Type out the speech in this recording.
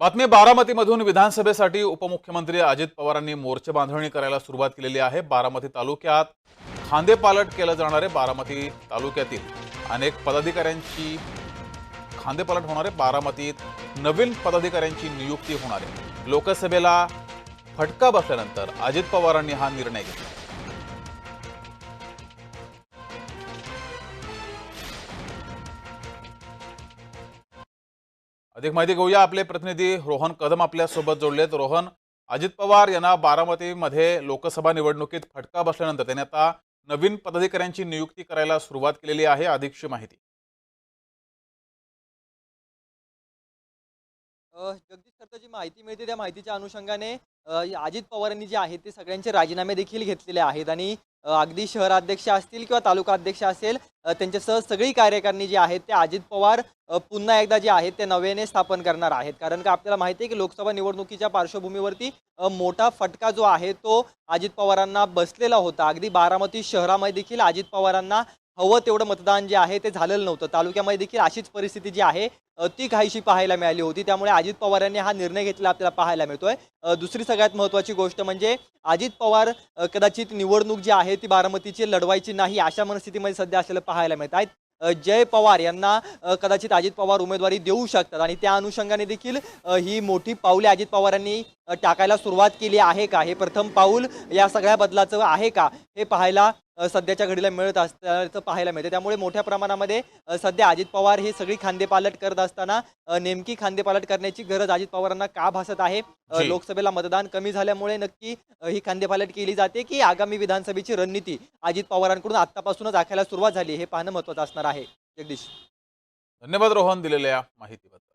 बातमी बारामतीमधून विधानसभेसाठी उपमुख्यमंत्री अजित पवारांनी मोर्चे बांधणी करायला सुरुवात केलेली आहे. बारामती तालुक्यात खांदेपालट केलं जाणारे बारामती तालुक्यातील अनेक पदाधिकाऱ्यांची खांदेपालट होणारे बारामतीत नवीन पदाधिकाऱ्यांची नियुक्ती होणार आहे. लोकसभेला फटका बसल्यानंतर अजित पवारांनी हा निर्णय घेतला. अधिक माहिती घेऊया. आपले प्रतिनिधी रोहन कदम आपल्यासोबत जोडलेत. रोहन अजित पवार यांना बारामतीमध्ये लोकसभा निवडणुकीत फटका बसल्यानंतर त्यांनी आता नवीन पदाधिकाऱ्यांची नियुक्ती करायला सुरुवात केलेली आहे. अधिकची माहिती. जगदीश खरं जी माहिती मिळते त्या माहितीच्या अनुषंगाने अजित पवारांनी जे आहेत ते सगळ्यांचे राजीनामे देखील घेतलेले आहेत आणि अगदी शहराध्यक्ष असतील किंवा तालुका अध्यक्ष असेल त्यांच्यासह सगळी कार्यकारिणी जी आहेत ते अजित पवार पुन्हा एकदा जे आहेत ते नव्याने स्थापन करणार आहेत. कारण का आपल्याला माहिती आहे की लोकसभा निवडणुकीच्या पार्श्वभूमीवरती मोठा फटका जो आहे तो अजित पवारांना बसलेला होता. अगदी बारामती शहरामध्ये देखील अजित पवारांना हवं तेवढं मतदान जे आहे ते झालेलं नव्हतं. तालुक्यामध्ये देखील अशीच परिस्थिती जी आहे ती काहीशी पाहायला मिळाली होती. त्यामुळे अजित पवार यांनी हा निर्णय घेतला आपल्याला पाहायला मिळतोय. दुसरी सगळ्यात महत्त्वाची गोष्ट म्हणजे अजित पवार कदाचित निवडणूक जी आहे ती बारामतीची लढवायची नाही अशा मनस्थितीमध्ये सध्या असलेलं पाहायला मिळत आहेत. जय पवार यांना कदाचित अजित पवार उमेदवारी देऊ शकतात आणि त्या अनुषंगाने देखील ही मोठी पावले अजित पवारांनी टाकायला सुरुवात केली आहे का? हे प्रथम पाऊल या सगळ्या बदलाचं आहे का? हे पाहायला सध्याच्या घडीला मिळत असल्याचं पाहायला मिळते. त्यामुळे मोठ्या प्रमाणामध्ये सध्या अजित पवार हे सगळी खांदेपालट करत असताना नेमकी खांदेपालट करण्याची गरज अजित पवारांना का भासत आहे. लोकसभेला मतदान कमी झाल्यामुळे नक्की ही खांदेपालट केली जाते की आगामी विधानसभेची रणनीती अजित पवारांकडून आतापासूनच आखायला सुरुवात झाली हे पाहणं महत्वाचं असणार आहे. जगदीश. धन्यवाद रोहन दिलेल्या माहितीबद्दल.